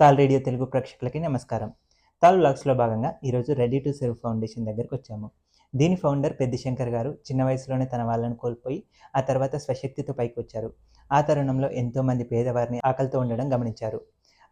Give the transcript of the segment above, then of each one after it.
తాల్ radio Telugu ప్రేక్షకులకి నమస్కారం. తాల్ బ్లాగ్స్లో భాగంగా ఈరోజు రెడీ టు సెల్ఫ్ ఫౌండేషన్ దగ్గరకు వచ్చాము. దీని ఫౌండర్ పెద్దిశంకర్ గారు చిన్న వయసులోనే తన వాళ్ళని కోల్పోయి ఆ తర్వాత స్వశక్తితో పైకి వచ్చారు ఆ తరుణంలో ఎంతోమంది పేదవారిని ఆకలితో ఉండడం గమనించారు.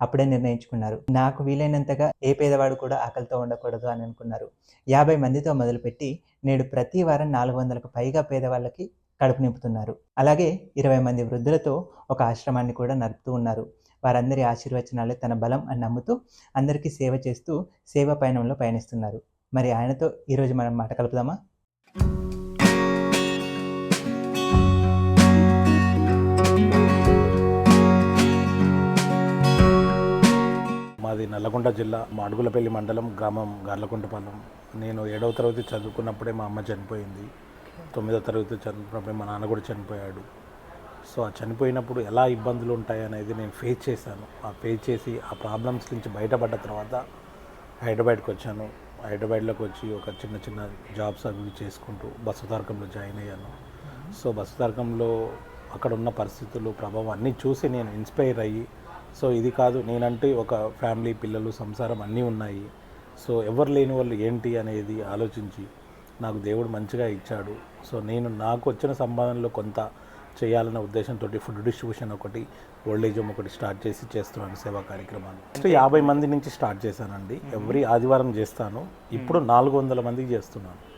అప్పుడే నిర్ణయించుకున్నారు. నాకు వీలైనంతగా ఏ పేదవాడు కూడా ఆకలితో ఉండకూడదు అని అనుకున్నారు. యాభై మందితో మొదలుపెట్టి నేడు ప్రతి వారం నాలుగు వందలకు పైగా పేదవాళ్ళకి కడుపు నింపుతున్నారు. అలాగే ఇరవై మంది వృద్ధులతో ఒక ఆశ్రమాన్ని కూడా నడుపుతూ ఉన్నారు. వారందరి ఆశీర్వచనాలే తన బలం అని నమ్ముతూ అందరికీ సేవ చేస్తూ సేవ పయనంలో పయనిస్తున్నారు. మరి ఆయనతో ఈరోజు మనం మాట కలుపుదామా? మాది నల్లగొండ జిల్లా మాడుగులపల్లి మండలం గ్రామం గార్లకుంటపాలెం నేను ఏడవ తరగతి చదువుకున్నప్పుడే మా అమ్మ చనిపోయింది. తొమ్మిదవ తరగతి చదువుకున్నప్పుడే మా నాన్న కూడా చనిపోయాడు. సో ఆ చనిపోయినప్పుడు ఎలా ఇబ్బందులు ఉంటాయి అనేది నేను ఫేస్ చేశాను. ఆ ఫేస్ చేసి ఆ ప్రాబ్లమ్స్ నుంచి బయటపడ్డ తర్వాత హైదరాబాద్కి వచ్చాను. హైదరాబాద్లోకి వచ్చి ఒక చిన్న చిన్న జాబ్స్ అవి చేసుకుంటూ బస్సు తారకంలో జాయిన్ అయ్యాను. సో బస్సు తారకంలో అక్కడ ఉన్న పరిస్థితులు ప్రభావం అన్నీ చూసి నేను ఇన్స్పైర్ అయ్యి సో ఇది కాదు నేనంటే ఒక ఫ్యామిలీ పిల్లలు సంసారం అన్నీ ఉన్నాయి. సో ఎవరు లేని వాళ్ళు ఏంటి అనేది ఆలోచించి నాకు దేవుడు మంచిగా ఇచ్చాడు. సో నేను నాకు వచ్చిన సంపాదనలో కొంత చేయాలన్న ఉద్దేశంతో ఫుడ్ డిస్ట్రిబ్యూషన్ ఒకటి ఓల్డేజ్ హోమ్ ఒకటి స్టార్ట్ చేసి చేస్తున్నాను సేవా కార్యక్రమాలు. ఫస్ట్ యాభై మంది నుంచి స్టార్ట్ చేశానండి. ఎవ్రీ ఆదివారం చేస్తాను. ఇప్పుడు నాలుగు వందల మందికి చేస్తున్నాను.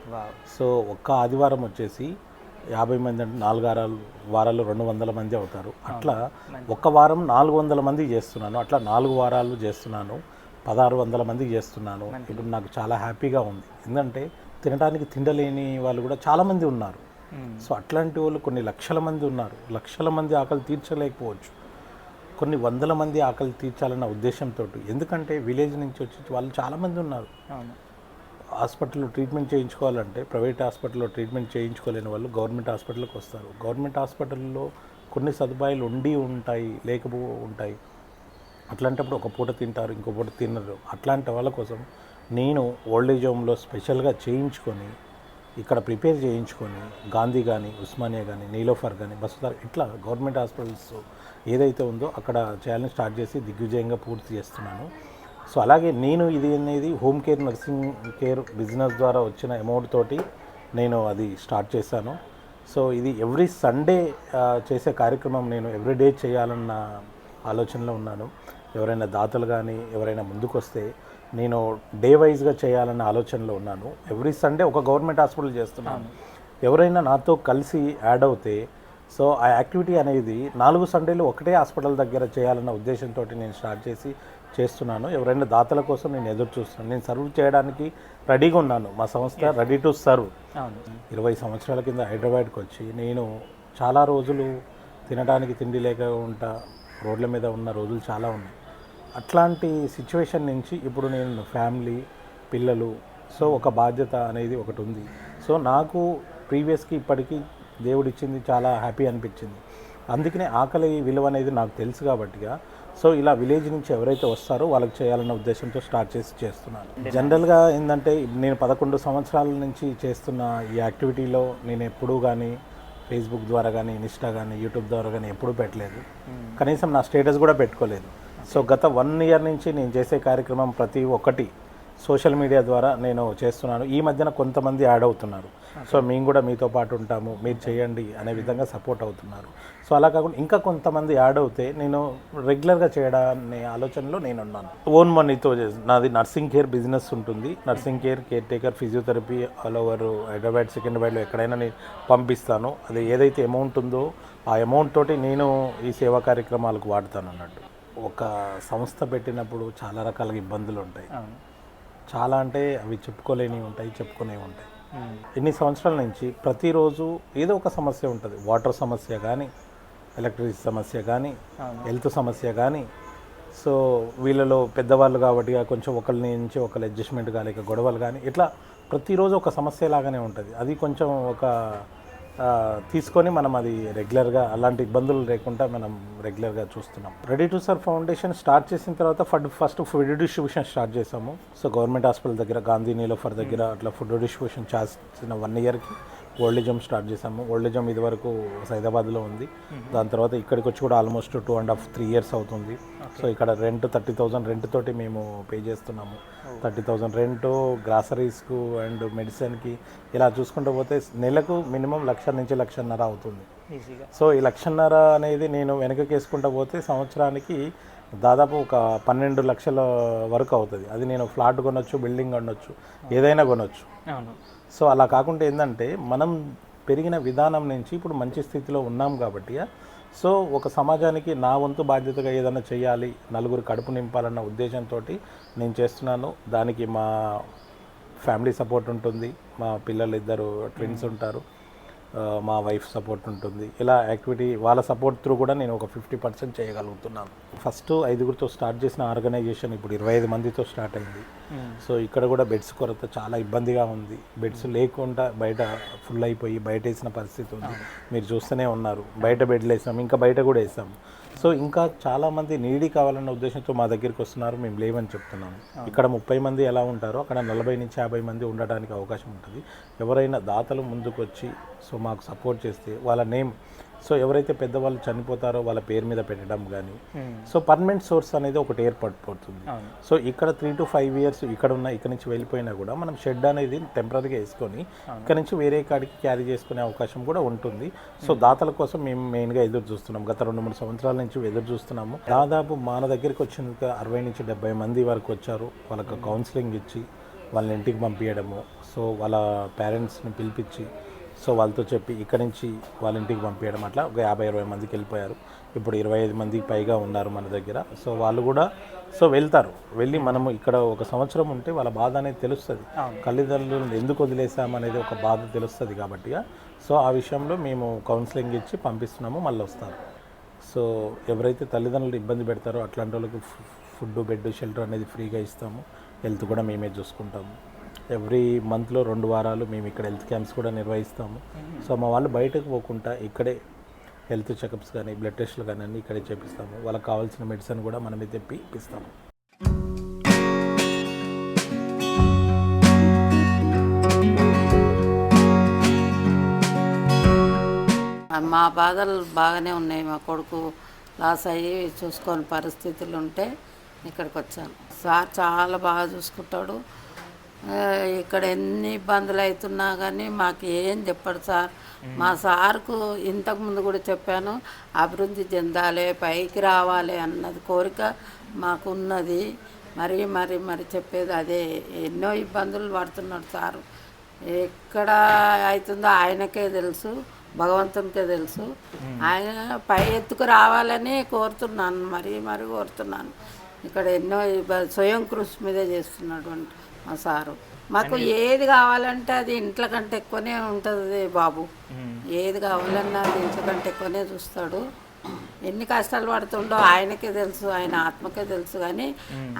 సో ఒక్క ఆదివారం వచ్చేసి యాభై మంది అంటే నాలుగు వారాలు వారాలు రెండు వందల మంది అవుతారు. అట్లా ఒక్క వారం నాలుగు వందల మంది చేస్తున్నాను. అట్లా నాలుగు వారాలు చేస్తున్నాను. పదహారు వందల మంది చేస్తున్నాను. ఇప్పుడు నాకు చాలా హ్యాపీగా ఉంది. ఎందుకంటే తినడానికి తిండలేని వాళ్ళు కూడా చాలామంది ఉన్నారు. సో అట్లాంటి వాళ్ళు కొన్ని లక్షల మంది ఉన్నారు. లక్షల మంది ఆకలి తీర్చలేకపోవచ్చు. కొన్ని వందల మంది ఆకలి తీర్చాలన్న ఉద్దేశంతో ఎందుకంటే విలేజ్ నుంచి వచ్చి వాళ్ళు చాలామంది ఉన్నారు. హాస్పిటల్లో ట్రీట్మెంట్ చేయించుకోవాలంటే ప్రైవేట్ హాస్పిటల్లో ట్రీట్మెంట్ చేయించుకోలేని వాళ్ళు గవర్నమెంట్ హాస్పిటల్కి వస్తారు. గవర్నమెంట్ హాస్పిటల్లో కొన్ని సదుపాయాలు ఉండి ఉంటాయి లేకపో ఉంటాయి. అట్లాంటప్పుడు ఒక పూట తింటారు ఇంకో పూట తినరు. అట్లాంటి వాళ్ళ కోసం నేను ఓల్డేజ్ హోమ్లో స్పెషల్గా చేయించుకొని ఇక్కడ ప్రిపేర్ చేయించుకొని గాంధీ కానీ ఉస్మానియా కానీ నీలోఫర్ కానీ బస్సుదార్ ఇట్లా గవర్నమెంట్ హాస్పిటల్స్ ఏదైతే ఉందో అక్కడ చేయాలని స్టార్ట్ చేసి దిగ్విజయంగా పూర్తి చేస్తున్నాను. సో అలాగే నేను ఇది అనేది home care nursing care business ద్వారా వచ్చిన అమౌంట్ తోటి నేను అది స్టార్ట్ చేశాను. సో ఇది ఎవ్రీ సండే చేసే కార్యక్రమం నేను ఎవ్రీడే చేయాలన్న ఆలోచనలో ఉన్నాను. ఎవరైనా దాతలు కానీ ఎవరైనా ముందుకొస్తే నేను డే వైజ్గా చేయాలన్న ఆలోచనలో ఉన్నాను. ఎవ్రీ సండే ఒక గవర్నమెంట్ హాస్పిటల్ చేస్తున్నాను. ఎవరైనా నాతో కలిసి యాడ్ అవుతే సో ఆ యాక్టివిటీ అనేది నాలుగు సండేలు ఒకటే హాస్పిటల్ దగ్గర చేయాలన్న ఉద్దేశంతో నేను స్టార్ట్ చేసి చేస్తున్నాను. ఎవరైనా దాతల కోసం నేను ఎదురు చూస్తున్నాను. నేను సర్వ్ చేయడానికి రెడీగా ఉన్నాను. మా సంస్థ రెడీ టు సర్వ్. ఇరవై సంవత్సరాల కింద హైదరాబాద్కి వచ్చి నేను చాలా రోజులు తినడానికి తిండి లేక ఉంటా రోడ్ల మీద ఉన్న రోజులు చాలా ఉన్నాయి. అట్లాంటి సిచ్యువేషన్ నుంచి ఇప్పుడు నేను ఫ్యామిలీ పిల్లలు సో ఒక బాధ్యత అనేది ఒకటి ఉంది. సో నాకు ప్రీవియస్కి ఇప్పటికీ దేవుడు ఇచ్చింది చాలా హ్యాపీ అనిపించింది. అందుకనే ఆకలి విలువ అనేది నాకు తెలుసు కాబట్టిగా సో ఇలా విలేజ్ నుంచి ఎవరైతే వస్తారో వాళ్ళకి చేయాలన్న ఉద్దేశంతో స్టార్ట్ చేసి చేస్తున్నాను. జనరల్గా ఏంటంటే నేను పదకొండు సంవత్సరాల నుంచి చేస్తున్న ఈ యాక్టివిటీలో నేను ఎప్పుడూ కానీ ఫేస్బుక్ ద్వారా కానీ ఇన్స్టా కానీ యూట్యూబ్ ద్వారా కానీ ఎప్పుడూ పెట్టలేదు. కనీసం నా స్టేటస్ కూడా పెట్టుకోలేదు. సో గత వన్ ఇయర్ నుంచి నేను చేసే కార్యక్రమం ప్రతి ఒక్కటి సోషల్ మీడియా ద్వారా నేను చేస్తున్నాను. ఈ మధ్యన కొంతమంది యాడ్ అవుతున్నారు. సో మేము కూడా మీతో పాటు ఉంటాము. మీరు చేయండి అనే విధంగా సపోర్ట్ అవుతున్నారు. సో అలా కాకుండా ఇంకా కొంతమంది యాడ్ అవుతే నేను రెగ్యులర్గా చేయడాన్ని ఆలోచనలో నేను ఉన్నాను ఓన్ మనీతో నాది నర్సింగ్ కేర్ బిజినెస్ ఉంటుంది. Nursing care care taker physiotherapy all over Hyderabad సికింద్రాబాద్లో ఎక్కడైనా నేను పంపిస్తాను. అది ఏదైతే అమౌంట్ ఉందో ఆ అమౌంట్ తోటి నేను ఈ సేవా కార్యక్రమాలకు వాడతాను అన్నట్టు ఒక సంస్థ పెట్టినప్పుడు చాలా రకాల ఇబ్బందులు ఉంటాయి. చాలా అంటే అవి చెప్పుకోలేనివి ఉంటాయి చెప్పుకునేవి ఉంటాయి. ఎన్ని సంవత్సరాల నుంచి ప్రతిరోజు ఏదో ఒక సమస్య ఉంటుంది. వాటర్ సమస్య కానీ ఎలక్ట్రిసిటీ సమస్య కానీ. హెల్త్ సమస్య కానీ సో వీళ్ళలో పెద్దవాళ్ళు కాబట్టి కొంచెం ఒకరి నుంచి ఒకరి అడ్జస్ట్మెంట్ కాలేక గొడవలు కానీ ఇట్లా ప్రతిరోజు ఒక సమస్య లాగానే ఉంటుంది. అది కొంచెం ఒక తీసుకొని మనం అది రెగ్యులర్గా అలాంటి ఇబ్బందులు లేకుండా మనం రెగ్యులర్గా చూస్తున్నాం. Ready to sir foundation start చేసిన తర్వాత food first food distribution start చేసాము. సో గవర్నమెంట్ హాస్పిటల్ దగ్గర గాంధీ నీలోఫర్ దగ్గర అట్లా ఫుడ్ డిస్ట్రిబ్యూషన్ చేసిన వన్ ఇయర్కి ఓల్డేజం స్టార్ట్ చేసాము ఓల్డేజం ఇది వరకు సైదాబాద్లో ఉంది. దాని తర్వాత ఇక్కడికి వచ్చి కూడా almost two and half three years అవుతుంది. సో ఇక్కడ రెంట్ థర్టీ థౌజండ్ రెంట్ తోటి మేము పే చేస్తున్నాము. థర్టీ థౌజండ్ రెంట్ గ్రాసరీస్కు అండ్ మెడిసిన్కి ఇలా చూసుకుంటూ పోతే నెలకు మినిమం లక్ష నుంచి లక్షన్నర అవుతుంది. సో ఈ లక్షన్నర అనేది నేను వెనకకి వేసుకుంటూ పోతే సంవత్సరానికి దాదాపు ఒక పన్నెండు లక్షల వరకు అవుతుంది. అది నేను ఫ్లాట్ కొనొచ్చు బిల్డింగ్ కొనొచ్చు ఏదైనా కొనొచ్చు. సో అలా కాకుండా ఏంటంటే మనం పెరిగిన విధానం నుంచి ఇప్పుడు మంచి స్థితిలో ఉన్నాం కాబట్టి సో ఒక సమాజానికి నా వంతు బాధ్యతగా ఏదైనా చేయాలి నలుగురు కడుపు నింపాలన్న ఉద్దేశంతో నేను చేస్తున్నాను. దానికి మా ఫ్యామిలీ సపోర్ట్ ఉంటుంది. మా పిల్లలు ఇద్దరు ట్విన్స్ ఉంటారు. మా వైఫ్ సపోర్ట్ ఉంటుంది. ఇలా యాక్టివిటీ వాళ్ళ సపోర్ట్ త్రూ కూడా నేను ఒక ఫిఫ్టీ పర్సెంట్ చేయగలుగుతున్నాను. ఫస్ట్ ఐదుగురితో స్టార్ట్ చేసిన ఆర్గనైజేషన్ ఇప్పుడు ఇరవై ఐదు మందితో స్టార్ట్ అయింది. సో ఇక్కడ కూడా బెడ్స్ కొరత చాలా ఇబ్బందిగా ఉంది. బెడ్స్ లేకుండా బయట ఫుల్ అయిపోయి బయట వేసిన పరిస్థితి ఉంది. మీరు చూస్తూనే ఉన్నారు. బయట బెడ్లు వేసాం ఇంకా బయట కూడా వేసాం. సో ఇంకా చాలా మంది నీడీ కావాలన్న ఉద్దేశంతో మా దగ్గరికి వస్తున్నారు. మేము లేవని చెప్తున్నాము. ఇక్కడ ముప్పై మంది ఎలా ఉంటారో అక్కడ నలభై నుంచి యాభై మంది ఉండడానికి అవకాశం ఉంటుంది. ఎవరైనా దాతలు ముందుకు వచ్చి సో మాకు సపోర్ట్ చేస్తే వాళ్ళ నేమ్ సో ఎవరైతే పెద్దవాళ్ళు చనిపోతారో వాళ్ళ పేరు మీద పెట్టడం కానీ సో పర్మనెంట్ సోర్స్ అనేది ఒకటి ఏర్పడిపోతుంది సో ఇక్కడ త్రీ టు ఫైవ్ ఇయర్స్ ఇక్కడ ఉన్న ఇక్కడ నుంచి వెళ్ళిపోయినా కూడా మనం షెడ్ అనేది టెంపరీగా వేసుకొని ఇక్కడ నుంచి వేరే కాడికి క్యారీ చేసుకునే అవకాశం కూడా ఉంటుంది. సో దాతల కోసం మేము మెయిన్గా ఎదురు చూస్తున్నాం. గత రెండు మూడు సంవత్సరాల నుంచి ఎదురు చూస్తున్నాము. దాదాపు మన దగ్గరికి వచ్చిన అరవై నుంచి డెబ్బై మంది వరకు వచ్చారు. వాళ్ళకి కౌన్సిలింగ్ ఇచ్చి వాళ్ళని ఇంటికి పంపించడము సో వాళ్ళ పేరెంట్స్ని పిలిపించి సో వాళ్ళతో చెప్పి ఇక్కడ నుంచి వాళ్ళ ఇంటికి పంపించడం అట్లా ఒక యాభై ఇరవై మందికి వెళ్ళిపోయారు. ఇప్పుడు ఇరవై ఐదు మందికి పైగా ఉన్నారు మన దగ్గర. సో వాళ్ళు కూడా సో వెళ్తారు. వెళ్ళి మనము ఇక్కడ ఒక సంవత్సరం ఉంటే వాళ్ళ బాధ అనేది తెలుస్తుంది. తల్లిదండ్రులను ఎందుకు వదిలేసాం అనేది ఒక బాధ తెలుస్తుంది కాబట్టి సో ఆ విషయంలో మేము కౌన్సిలింగ్ ఇచ్చి పంపిస్తున్నాము మళ్ళీ వస్తారు. సో ఎవరైతే తల్లిదండ్రులు ఇబ్బంది పెడతారో అట్లాంటి వాళ్ళకి ఫుడ్ బెడ్ షెల్టర్ అనేది ఫ్రీగా ఇస్తాము. హెల్త్ కూడా మేమే చూసుకుంటాము. ఎవ్రీ మంత్లో రెండు వారాలు మేము ఇక్కడ హెల్త్ క్యాంప్స్ కూడా నిర్వహిస్తాము. సో మా వాళ్ళు బయటకు పోకుండా ఇక్కడే హెల్త్ చెకప్స్ కానీ బ్లడ్ టెస్ట్లు కానీ అన్నీ ఇక్కడే చేపిస్తాము. వాళ్ళకి కావాల్సిన మెడిసిన్ కూడా మనమే తెప్పి ఇప్పిస్తాము మా బాధలు బాగానే ఉన్నాయి. మా కొడుకు లాస్ అయ్యి చూసుకొని పరిస్థితులు ఉంటే ఇక్కడికి వచ్చాను. సార్ చాలా బాగా చూసుకుంటాడు. ఇక్కడ ఎన్ని ఇబ్బందులు అవుతున్నా కానీ మాకు ఏం చెప్పడు సార్. మా సార్కు ఇంతకుముందు కూడా చెప్పాను అభివృద్ధి చెందాలి పైకి రావాలి అన్నది కోరిక మాకు ఉన్నది మరి మరి మరి చెప్పేది అదే. ఎన్నో ఇబ్బందులు పడుతున్నాడు సారు. ఎక్కడ అవుతుందో ఆయనకే తెలుసు భగవంతునికే తెలుసు. ఆయన పై ఎత్తుకు రావాలని కోరుతున్నాను మరీ మరీ కోరుతున్నాను. ఇక్కడ ఎన్నో స్వయం కృషి మీదే చేస్తున్నాడు మా సారు. మాకు ఏది కావాలంటే అది ఇంట్లో కంటే ఎక్కువనే ఉంటుంది బాబు. ఏది కావాలన్నా అది ఇంట్లో కంటే ఎక్కువనే చూస్తాడు. ఎన్ని కష్టాలు పడుతుండో ఆయనకే తెలుసు ఆయన ఆత్మకే తెలుసు కానీ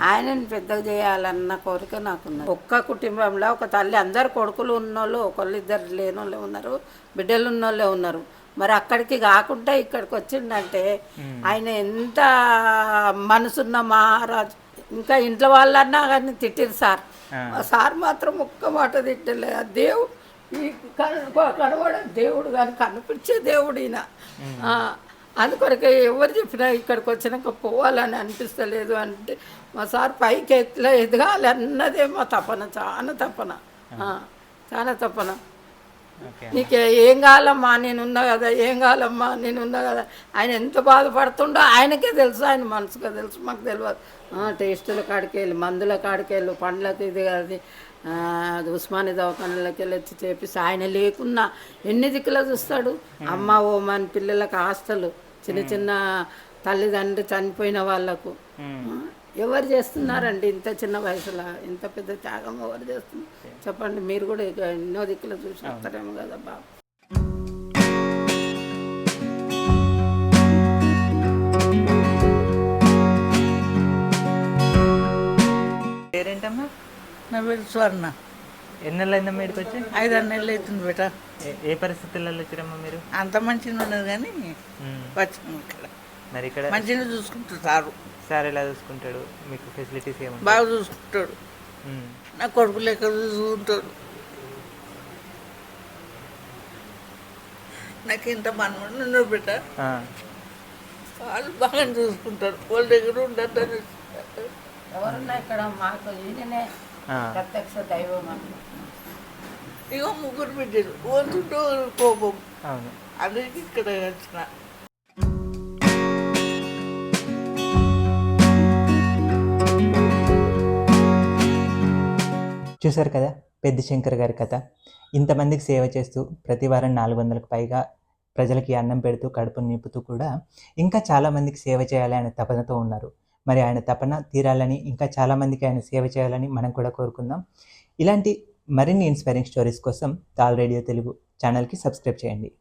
ఆయనని పెద్దగా చేయాలన్న కోరిక నాకున్నది. ఒక్క కుటుంబంలో ఒక తల్లి అందరు కొడుకులు ఉన్నోళ్ళు ఒకళ్ళు ఇద్దరు లేనోళ్ళే ఉన్నారు బిడ్డలు ఉన్నోళ్ళే ఉన్నారు. మరి అక్కడికి కాకుండా ఇక్కడికి వచ్చిందంటే ఆయన ఎంత మనసున్న మహారాజు ఇంకా ఇంట్లో వాళ్ళన్నా కానీ తిట్టిరు సార్. సార్ మాత్రం ఒక్క మాట తిట్టలే. దేవుడు కనబడే దేవుడు కానీ కనిపించే దేవుడు ఈయన. ఆ, అందుకొరకే ఎవరు చెప్పినా ఇక్కడికి వచ్చినాక పోవాలని అనిపిస్తలేదు అంటే మా సార్ పైకి ఎట్లా ఎదగాలి అన్నదే మా తపన చాలా తపన. చాలా తపన. నీకు ఏం కావాలమ్మా నేనున్నా కదా ఏం కావాలమ్మా నేనున్నా కదా. ఆయన ఎంత బాధపడుతుండో ఆయనకే తెలుసు ఆయన మనసుకే తెలుసు మాకు తెలియదు టేస్టుల కాడికి వెళ్ళి మందుల కాడికి వెళ్ళి పండ్లకు ఇది అది ఉస్మాని దవాఖానలోకి వెళ్ళి వచ్చి చేపిస్తే ఆయన లేకున్నా ఎన్ని దిక్కులో చూస్తాడు? అమ్మ ఓ మన పిల్లలకు హాస్టల్ చిన్న చిన్న తల్లిదండ్రులు చనిపోయిన వాళ్ళకు. ఎవరు చేస్తున్నారండి ఇంత చిన్న వయసులో? ఇంత పెద్ద త్యాగం ఎవరు చేస్తున్నారు? చెప్పండి మీరు కూడా ఇక ఎన్నో దిక్కులు చూసి వస్తారేమో కదా బాబు. పేరేంటమ్మా? నా పేరు స్వర్ణ. ఎన్ని నెలలు అయిందమ్మా ఇక్కడికి వచ్చి? ఐదారు నెలలు అవుతుంది బేట ఏ- ఏ పరిస్థితులలో వచ్చారమ్మా మీరు? అంత మంచిగా ఉన్నది కానీ. వచ్చాము ఇక్కడ. మరి ఇక్కడ? మంచిగా చూసుకుంటాడు సారు ఎలా చూసుకుంటాడు? మీకు ఫెసిలిటీస్ ఏమన్నా బాగా చూసుకుంటాడు. నా కొడుకు లెక్క చూసుకుంటాడు. నాకు ఇంత మనమడు నన్ను బిడ్డ. ఆ, వాళ్ళు బాగా చూసుకుంటారు. వాళ్ళ దగ్గర ఉండద్దని ఎవరున్నా ఇక్కడ మాకు ఈయననే ప్రత్యక్ష దైవం అని. ఇక ముగ్గురు బిడ్డలు. వంతుంటే కోపం. అవును. అందరికి ఇక్కడ వచ్చిన చూశారు కదా? పెద్ద శంకర్ గారి కథ. ఇంతమందికి సేవ చేస్తూ ప్రతి వారం నాలుగు వందలకు పైగా ప్రజలకి అన్నం పెడుతూ కడుపు నింపుతూ కూడా ఇంకా చాలామందికి సేవ చేయాలి అనే తపనతో ఉన్నారు. మరి ఆయన తపన తీరాలని ఇంకా చాలామందికి ఆయన సేవ చేయాలని మనం కూడా కోరుకుందాం. ఇలాంటి మరిన్ని ఇన్స్పైరింగ్ స్టోరీస్ కోసం తాల్ రేడియో తెలుగు ఛానల్కి సబ్స్క్రైబ్ చేయండి.